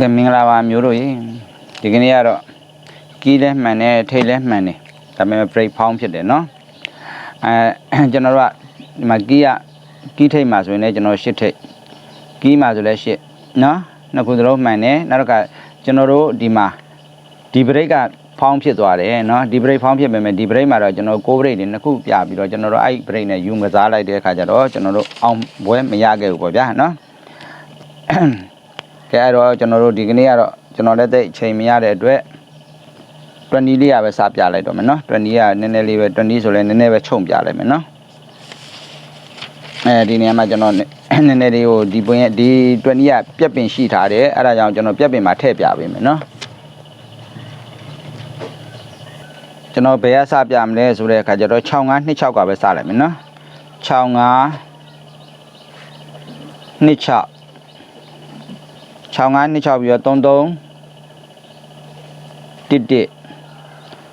ကဲမင်္ဂလာပါမျိုးတို့ရေဒီကနေ့ကတော့ကီးလဲမှန်တယ်ထိတ်လဲမှန်တယ်ဒါပေမဲ့ break ဖောင်းဖြစ်တယ်နော်အဲကျွန်တော်တို့ကဒီမှာကီးကကီးထိတ်မှာဆိုရင်လည်းကျွန်တော်ရှစ်ထိတ်ကီးမှာဆိုလည်းရှစ်နော်နှစ်ခုသလုံးမှန်တယ်နောက်တစ်ခါကျွန်တော်တို့ဒီမှာဒီ break ကဖောင်းဖြစ်သွားတယ်နော်ဒီ break ဖောင်းဖြစ်ပေမဲ့ဒီ break မှာတော့ကျွန်တော်ကို break တွေနှစ်ခုပြပြီးတော့ကျွန်တော်တို့အဲ့ break နဲ့ယူမစားလိုက်တဲ့အခါကျတော့ကျွန်တော်တို့အောင်ဘွဲမရခဲ့ဘူးပေါ့ဗျာနော် ကဲအဲ့တော့ကျွန်တော်တို့ဒီကနေ့ကတော့ကျွန်တော်လည်းတိတ်အချိန်မရတဲ့အတွက်20လေးရပဲစပြလိုက်တော့မယ်နော်20ကနည်းနည်းလေးပဲ20ဆိုလဲနည်းနည်းပဲခြုံပြလိုက်မယ်နော်အဲဒီနေရာမှာကျွန်တော်နည်းနည်းလေးကိုဒီပွင့်ရဲ့ဒီ20ကပြက်ပင်ရှိထားတယ်အဲ့ဒါကြောင့်ကျွန်တော်ပြက်ပင်မှာထည့်ပြပေးမယ်နော်ကျွန်တော်ဘယ်ကစပြမလဲဆိုတဲ့အခါကျတော့65 26ကပဲစလိုက်မယ်နော်65 26 65နှစ်6ပြီးတော့33 11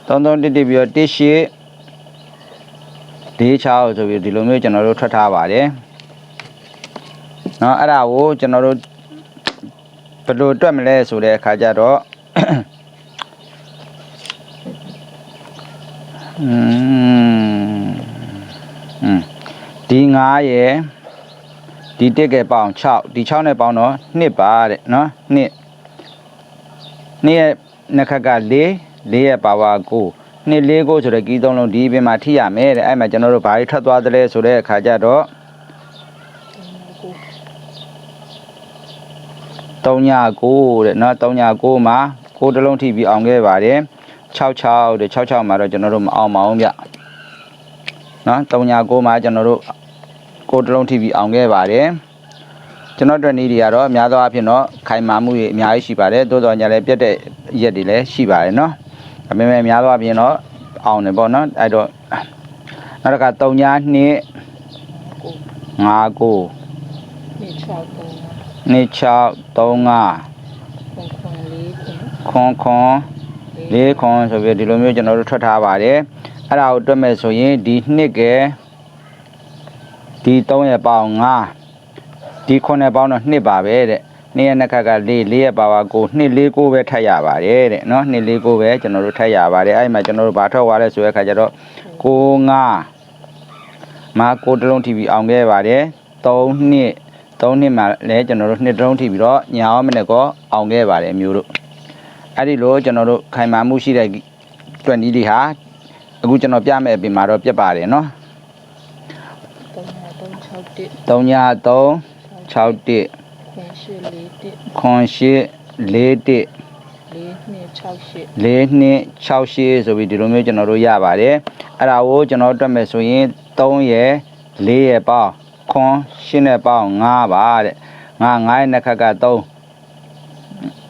33 11ပြီးတော့18 46ဆိုပြီးဒီလိုမျိုးကျွန်တော်တို့ထွက်ထားပါတယ်เนาะအဲ့ဒါကိုကျွန်တော်တို့ဘယ်လိုတွက်မလဲဆိုတဲ့အခါကျတော့อืมอืมဒီ9ရယ် ဒီတစ်ကပေါင်း6ဒီ6နဲ့ပေါင်းတော့2ပါတဲ့နော်2 2ရဲ့နှစ်ခက်က4 4ရဲ့ power ကို2 4ကိုဆိုတဲ့ကီးသုံးလုံးဒီပြင်မှာထိရမယ်တဲ့အဲ့မှာကျွန်တော်တို့ဘာတွေထွက်သွားသလဲဆိုတဲ့အခါကျတော့39တဲ့နော်39မှာ6တလုံးထိပြီးအောင်ခဲ့ပါတယ်66တဲ့66မှာတော့ကျွန်တော်တို့မအောင်ပါဘူးဗျနော်39မှာကျွန်တော်တို့ 9တလုံးထိပြီးအောင်ခဲ့ပါတယ်ကျွန်တော်တို့နေတွေကတော့အများသောအားဖြင့်တော့ခိုင်မာမှုတွေအများကြီးရှိပါတယ်တိုးတော်ညာလည်းပြတ်တဲ့ရက်တွေလည်းရှိပါတယ်เนาะဒါပေမဲ့အများသောအားဖြင့်တော့အောင်တယ်ပေါ့เนาะအဲ့တော့နောက်တစ်ခါ3ည2 5 9 နှစ်6ပုံ2 6 3 5ခွန်ခွန်လေးခွန် ခွန်ခွန်လေးခွန်ဆိုပြီးဒီလိုမျိုးကျွန်တော်တို့ထွက်ထားပါတယ်အဲ့ဒါကိုတွက်မဲ့ဆိုရင်ဒီနှစ်ကဲ ဒီ3ရက်ပေါင်း9ဒီ9ပေါင်းတော့2ပါပဲတဲ့နေ့ရက်နှစ်ခါက၄၄ရက်ပါပါကို2 4 9ပဲထပ်ရပါတယ်တဲ့နော်2 4 9ပဲကျွန်တော်တို့ထပ်ရပါတယ်အဲ့မှာကျွန်တော်တို့ဘာထွက်သွားလဲဆိုတဲ့ခါကျတော့9 9မာကိုတလုံး TV အောင်ခဲ့ပါတယ်3နှစ်3နှစ်မှာလည်းကျွန်တော်တို့2တလုံး TV တော့ညာအောင်မနဲ့ကောအောင်ခဲ့ပါတယ်မျိုးတို့အဲ့ဒီလိုကျွန်တော်တို့ခိုင်မာမှုရှိတဲ့တွက်နီးတွေဟာအခုကျွန်တော်ပြမဲ့အပြင်မှာတော့ပြက်ပါတယ်နော် 3 3 6 3 1 3 6 1ခွန်ရှိ4 1 4 1 4 2 6 8 4 2 6 8ဆိုပြီးဒီလိုမျိုးကျွန်တော်တို့ရပါတယ်အဲ့ဒါကိုကျွန်တော်တို့တွက်မယ်ဆိုရင်3ရယ်4ရယ်ပေါင်းခွန်8နဲ့ပေါင်း5ပါတဲ့ငါ9ရဲ့နှစ်ခက်က3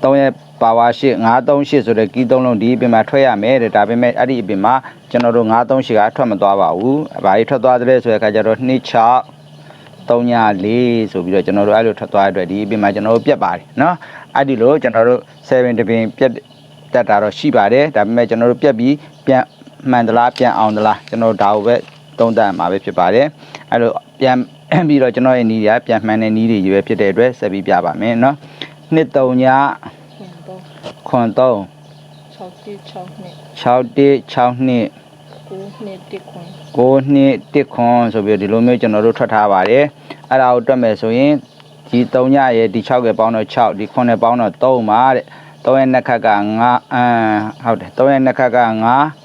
3ရဲ့ပါဝါ8 938ဆိုတဲ့ကီး3လုံးဒီအပြင်မှာထွက်ရမယ်တဲ့ဒါပေမဲ့အဲ့ဒီအပြင်မှာကျွန်တော်တို့938ကထွက်မသွားပါဘူး။ဘာကြီးထွက်သွားသလဲဆိုတဲ့အခါကျတော့2 6 3ည4ဆိုပြီးတော့ကျွန်တော်တို့အဲ့လိုထွက်သွားတဲ့အတွက်ဒီအပြင်မှာကျွန်တော်တို့ပြတ်ပါတယ်နော်။အဲ့ဒီလိုကျွန်တော်တို့7တပင်ပြတ်တက်တာတော့ရှိပါတယ်ဒါပေမဲ့ကျွန်တော်တို့ပြတ်ပြီးပြန်မှန်သလားပြန်အောင်သလားကျွန်တော်တို့ဒါကိုပဲသုံးသပ်မှာပဲဖြစ်ပါတယ်။အဲ့လိုပြန်ပြီးတော့ကျွန်တော်ရဲ့နီးတွေကပြန်မှန်တဲ့နီးတွေရွေးဖြစ်တဲ့အတွက်ဆက်ပြီးပြပါမယ်နော်။နှစ်3ညခွန်3ခွန်3 6 1 6နှစ်6 1 6နှစ် 9နှစ်1ခွန်9နှစ်1ခွန်ဆိုပြီးဒီလိုမျိုးကျွန်တော်တို့ထွက်ထားပါတယ်အဲ့ဒါကိုတွက်မယ်ဆိုရင်ဒီ3ညရဲ့ဒီ6ရဲ့ပေါင်းတော့6ဒီ9ရဲ့ပေါင်းတော့3ပါတဲ့3ရဲ့နှစ်ခက်က9အမ်ဟုတ်တယ်3ရဲ့နှစ်ခက်က9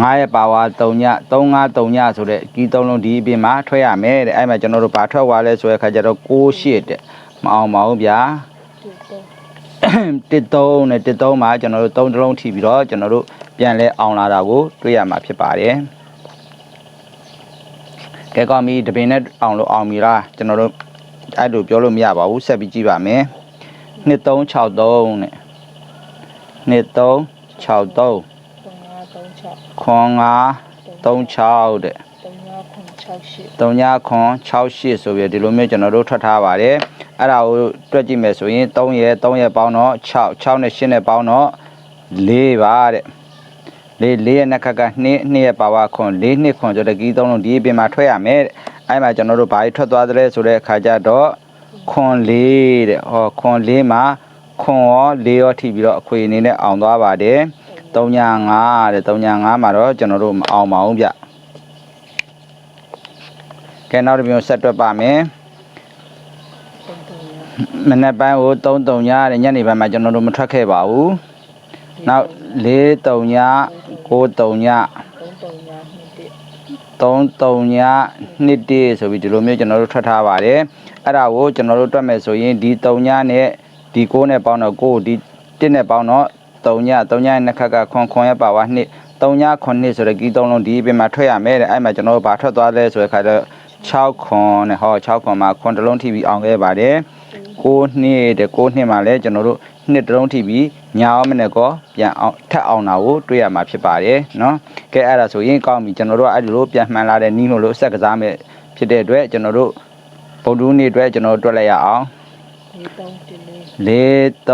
9ရဲ့ပါဝါ3ည35 3ညဆိုတဲ့ဒီ3လုံးဒီအပြင်မှာထွက်ရမယ်တဲ့အဲ့မှာကျွန်တော်တို့ဘာထွက်သွားလဲဆိုတဲ့အခါကျတော့6 8တဲ့မအောင်ပါဘူးဗျာ1တစ်သုံးနဲ့တစ်သုံးမှာကျွန်တော်တို့သုံးတစ်လုံးထိပြီးတော့ကျွန်တော်တို့ ပြန်လဲအောင်လာတာကိုတွေ့ရမှာဖြစ်ပါတယ်။ကဲကောင်းပြီတပင်နဲ့အောင်လို့အောင်ပြီလားကျွန်တော်တို့အဲ့လိုပြောလို့မရပါဘူးဆက်ပြီးကြည့်ပါမယ်။နှစ်သုံး6သုံးနဲ့နှစ်သုံး6သုံး3 3 6ခွန်5 36တဲ့3 9ခွန်6 8 3ညခွန်68ဆိုပြီးဒီလိုမျိုးကျွန်တော်တို့ထွက်ထားပါတယ်အဲ့ဒါကိုတွက်ကြည့်မယ်ဆိုရင်3ရက်3ရက်ပေါင်းတော့6 6နဲ့8နဲ့ပေါင်းတော့4ပါတဲ့ လေးလေးရဲ့နှစ်ခက်က2 2ရဲ့ပါဝါခွန်4နှစ်ခွန်ဆိုတဲ့ကီးသုံးလုံးဒီအပြင်မှာထွက်ရမယ်တဲ့အဲ့မှာကျွန်တော်တို့ဘာကြီးထွက်သွားသလဲဆိုတဲ့အခါကျတော့ခွန်လေးတဲ့ဟောခွန်လေးမှာခွန်ရောလေးရောထိပြီးတော့အခွေအနေနဲ့အောင်သွားပါတယ်3ညာ5တဲ့3ညာ5မှာတော့ကျွန်တော်တို့မအောင်ပါဘူးဗျကဲနောက်တစ်မျိုးဆက်တွက်ပါမယ်သုံးတုံညာမနေ့ပိုင်းကို3 3ညာတဲ့ညနေပိုင်းမှာကျွန်တော်တို့မထွက်ခဲ့ပါဘူးနောက်4 3ညာ 9 3ညာသုံးတုံညာနှစ်တစ်3 3ညာ2 1ဆိုပြီးဒီလိုမျိုးကျွန်တော်တို့ထွက်ထားပါတယ်အဲ့ဒါကိုကျွန်တော်တို့တွက်မယ်ဆိုရင်ဒီ3ညာနဲ့ဒီ9နဲ့ပေါင်းတော့9ဒီ1နဲ့ပေါင်းတော့3ညာ3ညာရဲ့နှစ်ခက်ကခွန်ခွန်ရပါဝါ2 3ညာ9ဆိုတဲ့ကီးသုံးလုံးဒီပြင်မှာထွက်ရမယ်တဲ့အဲ့မှာကျွန်တော်တို့ဘာထွက်သွားလဲဆိုတဲ့ခါတော့6ခွန်နဲ့ဟော6ခွန်မှာခွန်တစ်လုံးထိပြီးအောင်ခဲ့ပါတယ်9နှစ်တဲ့9နှစ်မှာလဲကျွန်တော်တို့ နှစ်တုံးထိပြီးညာအောင်မနဲ့ကောပြန်အောင်ထပ်အောင်တာကိုတွေ့ရမှာဖြစ်ပါတယ်နော်ကဲအဲ့ဒါဆိုရင်ကောင်းပြီကျွန်တော်တို့အဲ့လိုပြန်မှန်လာတဲ့နီးမို့လို့ဆက်ကစားမဲ့ဖြစ်တဲ့အတွက်ကျွန်တော်တို့ဗုဒ္ဓနေ့အတွက်ကျွန်တော်တို့တွက်လိုက်ရအောင်၄၃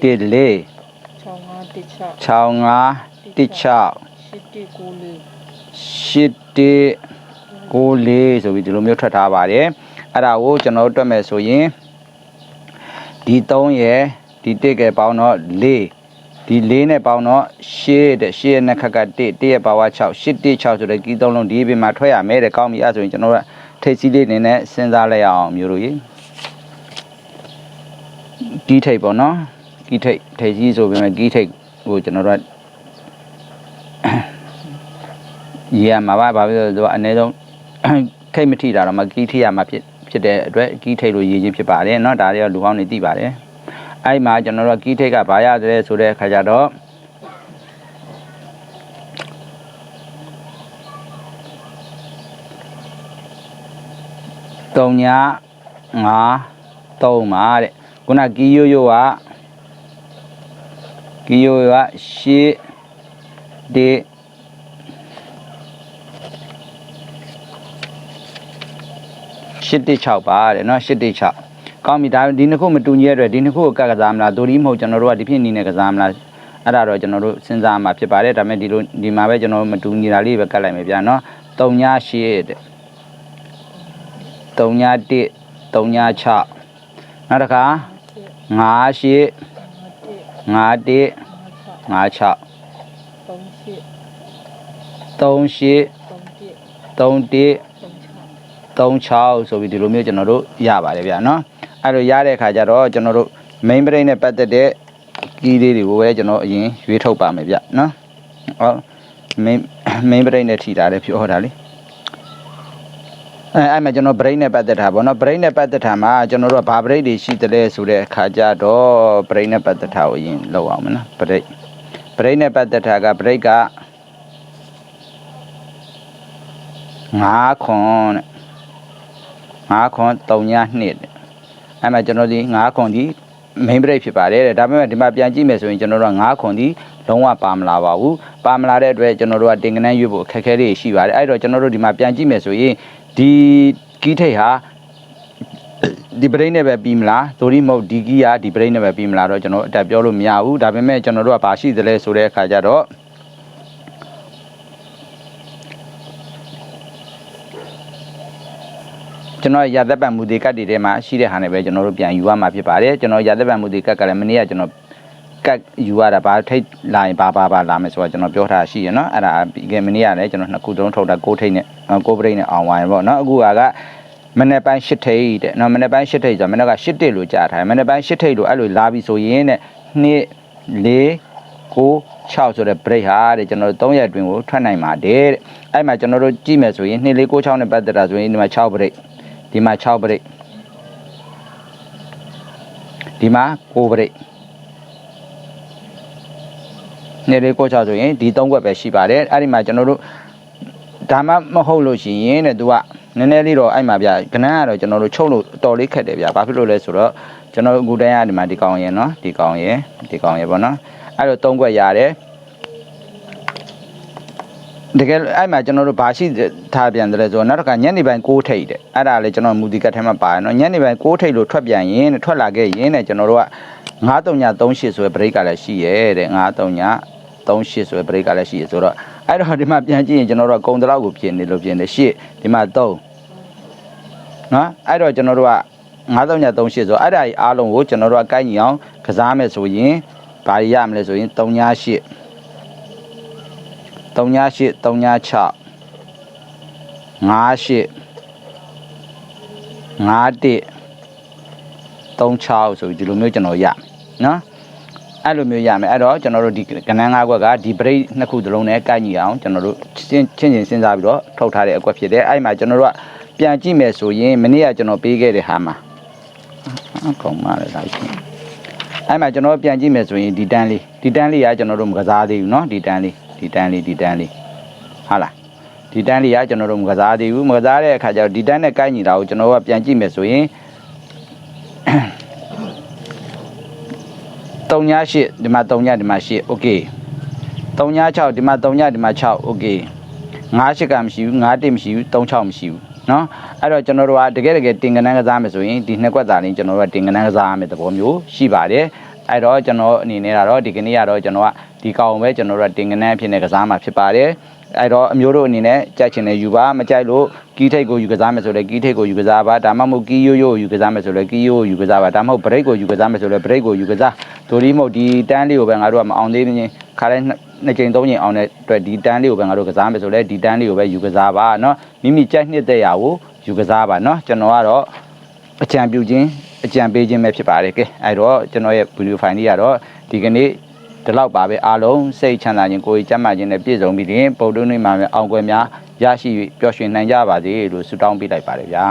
၁၄65 16 71 94ဆိုပြီးဒီလိုမျိုးထွက်ထားပါတယ်အဲ့ဒါကိုကျွန်တော်တို့တွက်မယ်ဆိုရင်ဒီ3ရယ် ဒီ1ကပေါင်းတော့4ဒီ4နဲ့ပေါင်းတော့8တဲ့8ရဲ့နှစ်ခက်က1 1ရဲ့ပါဝါ6 8 1 6ဆိုတဲ့ကီးသုံးလုံးဒီပြင်မှာထွက်ရမယ်တဲ့ကောင်းပြီအဲ့ဆိုရင်ကျွန်တော်တို့ကထိတ်စီးလေးနေနဲ့စဉ်းစားလိုက်ရအောင်မျိုးတို့ကြီးကီးထိတ်ပေါ့နော်ကီးထိတ်ထိတ်စီးဆိုပေမဲ့ကီးထိတ်ကိုကျွန်တော်တို့က ရရမှာပါဘာဖြစ်လို့လဲဆိုတော့အနည်းဆုံး ခိတ်မထိတာတော့မကီးထိရမှာဖြစ်ဖြစ်တဲ့အတွက်ကီးထိတ်လို့ရည်ချင်းဖြစ်ပါတယ်เนาะဒါတွေကလူကောင်းနေသိပါတယ် အဲ့မှာကျွန်တော်တို့ကကီးထိတ်ကဘာရတယ်ဆိုတဲ့အခါကျတော့3ည5 3ပါတဲ့ခုနကီးရိုးရိုးကကီးရိုးရိုးကရှေ့ဒီ 816ပါတဲ့เนาะ816 ကောင်းပြီဒါဒီနှစ်ခုမတူညီရတဲ့ဒီနှစ်ခုကိုကတ်ကစားမလားဒိုဒီမဟုတ်ကျွန်တော်တို့ကဒီဖြစ်အနေနဲ့ကစားမလားအဲ့ဒါတော့ကျွန်တော်တို့စဉ်းစားမှာဖြစ်ပါတယ်ဒါပေမဲ့ဒီလိုဒီမှာပဲကျွန်တော်မတူညီတာလေးပဲကတ်လိုက်မယ်ဗျာနော်3ည8တဲ့3ည1 3ည6နောက်တစ်ခါ9 8 9 1 9 6 38 31 36ဆိုပြီးဒီလိုမျိုးကျွန်တော်တို့ရပါတယ်ဗျာနော် အဲ့လိုရတဲ့အခါကျတော့ကျွန်တော်တို့ main brain နဲ့ပတ်သက်တဲ့ကီးလေးတွေကိုပဲကျွန်တော်အရင်ရွေးထုတ်ပါမယ်ဗျနော်ဟော main main brain နဲ့ထိတာလည်းပြောတာလေအဲအဲ့မှာကျွန်တော် brain နဲ့ပတ်သက်တာပေါ့နော် brain နဲ့ပတ်သက်တာမှာကျွန်တော်တို့ကဘာ brain တွေရှိတယ်လဲဆိုတဲ့အခါကျတော့ brain နဲ့ပတ်သက်တာကိုအရင်လောက်အောင်မနော် brain brain နဲ့ပတ်သက်တာက brain က9ခွန်တဲ့ငါးခွန်3ညနှစ်တဲ့ အဲ့မှာကျွန်တော်ဒီငါးခွန်ဒီ main break ဖြစ်ပါတယ်တဲ့ဒါပေမဲ့ဒီမှာပြန်ကြည့်မယ်ဆိုရင်ကျွန်တော်တို့ကငါးခွန်ဒီလုံးဝပါမလာပါဘူးပါမလာတဲ့အတွက်ကျွန်တော်တို့ကတင်ကနန်းရွေးဖို့အခက်အခဲတွေရှိပါတယ်အဲ့တော့ကျွန်တော်တို့ဒီမှာပြန်ကြည့်မယ်ဆိုရင်ဒီကီးထိတ်ဟာဒီ brain နဲ့ပဲပြီးမလားသို့ဒီမဟုတ်ဒီကီးကဒီ brain နဲ့ပဲပြီးမလားတော့ကျွန်တော်အတက်ပြောလို့မရဘူးဒါပေမဲ့ကျွန်တော်တို့ကဘာရှိသလဲဆိုတဲ့အခါကျတော့ ကျွန်တော်ရသက်ပံမူဒီကတ်တွေထဲမှာရှိတဲ့ဟာနဲ့ပဲကျွန်တော်တို့ပြန်ယူရမှာဖြစ်ပါတယ်ကျွန်တော်ရသက်ပံမူဒီကတ်ကလည်းမနေ့ကကျွန်တော်ကတ်ယူရတာဘာထိတ်လာရင်ဘာဘာဘာလာမယ်ဆိုတော့ကျွန်တော်ပြောထားရှိရနော်အဲ့ဒါပြီးခဲ့မနေ့ကလည်းကျွန်တော်နှစ်ခုသုံးထုတ်တာကိုထိတ်နဲ့ကိုပရိတ်နဲ့အောင်ဝိုင်းပေါ့နော်အခုကမနေ့ပိုင်း၈ထိတ်တဲ့နော်မနေ့ပိုင်း၈ထိတ်ဆိုတော့မနေ့က၈တိလို့ကြားထားတယ်မနေ့ပိုင်း၈ထိတ်လို့အဲ့လိုလာပြီဆိုရင်တဲ့နှစ်လေးကို6ဆိုတဲ့ break ဟာတဲ့ကျွန်တော်တို့3ရက်အတွင်းကိုထွက်နိုင်ပါတယ်တဲ့အဲ့မှာကျွန်တော်တို့ကြည့်မယ်ဆိုရင်2 4 6 6နဲ့ပတ်သက်တာဆိုရင်ဒီမှာ6 break ဒီမှာ6 break ဒီမှာ9 break နေ့လေးကို6ဆိုရင်ဒီ3ခွက်ပဲရှိပါတယ်အဲ့ဒီမှာကျွန်တော်တို့ဒါမှမဟုတ်လို့ရှိရင်တဲ့သူကနည်းနည်းလေးတော့အဲ့မှာဗျကနန်းကတော့ကျွန်တော်တို့ချုပ်လို့အတော်လေးခက်တယ်ဗျဘာဖြစ်လို့လဲဆိုတော့ကျွန်တော်တို့အခုတန်းရဒီမှာဒီကောင်ရယ်နော်ဒီကောင်ရယ်ဒီကောင်ရယ်ပေါ့နော်အဲ့လို3ခွက်ရတယ် တကယ်အဲ့မှာကျွန်တော်တို့ဘာရှိထားပြန်တယ်လဲဆိုတော့နောက်တစ်ခါညနေပိုင်း6ထိပ်တဲ့အဲ့ဒါလေကျွန်တော်မူဒီကတ်ထဲမှာပါတယ်နော်ညနေပိုင်း6ထိပ်လို့ထွက်ပြန်ရင်တဲ့ထွက်လာခဲ့ရင်တဲ့ကျွန်တော်တို့က9 3ည38ဆိုရယ် break ကလည်းရှိရဲ့တဲ့9 3ည38ဆိုရယ် break ကလည်းရှိရယ်ဆိုတော့အဲ့တော့ဒီမှာပြန်ကြည့်ရင်ကျွန်တော်တို့ကကုံတလောက်ကိုပြင်နေလို့ပြင်နေရှေ့ဒီမှာ3နော်အဲ့တော့ကျွန်တော်တို့က9338ဆိုအဲ့ဒါကြီးအားလုံးကိုကျွန်တော်တို့ကကိုက်ညီအောင်ကစားမယ်ဆိုရင်ဘာတွေရမလဲဆိုရင်38 38 36 58 51 36ဆိုပြီးဒီလိုမျိုးကျွန်တော်ရမယ်နော်အဲ့လိုမျိုးရမယ်အဲ့တော့ကျွန်တော်တို့ဒီကဏ္ဍ၅ခွက်ကဒီ break နှစ်ခုသလုံးနဲ့ကိုက်ညီအောင်ကျွန်တော်တို့ချင်းချင်းချင်းစဉ်းစားပြီးတော့ထုတ်ထားတဲ့အကွက်ဖြစ်တယ်အဲ့မှာကျွန်တော်တို့ကပြန်ကြည့်မယ်ဆိုရင်မနေ့ကကျွန်တော်ပေးခဲ့တဲ့ဟာမှာအကောင်းပါလေဒါချင်းအဲ့မှာကျွန်တော်ပြန်ကြည့်မယ်ဆိုရင်ဒီတန်းလေးဒီတန်းလေးကကျွန်တော်တို့မကစားသေးဘူးเนาะဒီတန်းလေး ဒီတန်းလေးဒီတန်းလေးဟုတ်လားဒီတန်းလေးကကျွန်တော်တို့မကစားသေးဘူးမကစားတဲ့အခါကျတော့ဒီတန်းနဲ့ကိုက်ညီတာကိုကျွန်တော်တို့ကပြန်ကြည့်မယ်ဆိုရင် 38ဒီမှာ3ညဒီမှာ8 okay 36ဒီမှာ3ညဒီမှာ6 okay 58ကမရှိဘူး51မရှိဘူး36မရှိဘူးเนาะအဲ့တော့ကျွန်တော်တို့ကတကယ်တကယ်တင်ကနန်းကစားမယ်ဆိုရင်ဒီနှစ်ကွက်သားလေးကျွန်တော်တို့ကတင်ကနန်းကစားရမယ့်သဘောမျိုးရှိပါတယ် အဲ့တော့ကျွန်တော်အနေနဲ့ကတော့ဒီကနေ့ကတော့ကျွန်တော်ကဒီကောင်ပဲကျွန်တော်တို့ကတင်ကနန်းအဖြစ်နဲ့ကစားမှာဖြစ်ပါတယ်အဲ့တော့အမျိုးတို့အနေနဲ့ကြိုက်ချင်တယ်ယူပါမကြိုက်လို့ကီးထိတ်ကိုယူကစားမယ်ဆိုလဲကီးထိတ်ကိုယူကစားပါဒါမှမဟုတ်ကီးရိုးရိုးကိုယူကစားမယ်ဆိုလဲကီးရိုးကိုယူကစားပါဒါမှမဟုတ်ဘရိတ်ကိုယူကစားမယ်ဆိုလဲဘရိတ်ကိုယူကစားဒိုဒီမဟုတ်ဒီတန်းလေးကိုပဲငါတို့ကမအောင်သေးရင်ခါတိုင်းနှစ်ချိန်သုံးချိန်အောင်တဲ့အတွက်ဒီတန်းလေးကိုပဲငါတို့ကစားမယ်ဆိုလဲဒီတန်းလေးကိုပဲယူကစားပါเนาะမိမိကြိုက်နှစ်တဲ့ရာကိုယူကစားပါเนาะကျွန်တော်ကတော့အကြံပြုခြင်း အကြံပေးခြင်းပဲဖြစ်ပါတယ်ကဲအဲ့တော့ကျွန်တော်ရဲ့ဗီဒီယိုဖိုင်လေးကတော့ဒီကနေ့ဒီလောက်ပါပဲအားလုံးစိတ်ချမ်းသာခြင်းကိုယ်ကြီးကျန်းမာခြင်းနဲ့ပြည့်စုံပြီးရင်ပုံတွင်းနေမှာအောင်ကွယ်များရရှိပျော်ရွှင်နိုင်ကြပါစေလို့ဆုတောင်းပေးလိုက်ပါတယ်ဗျာ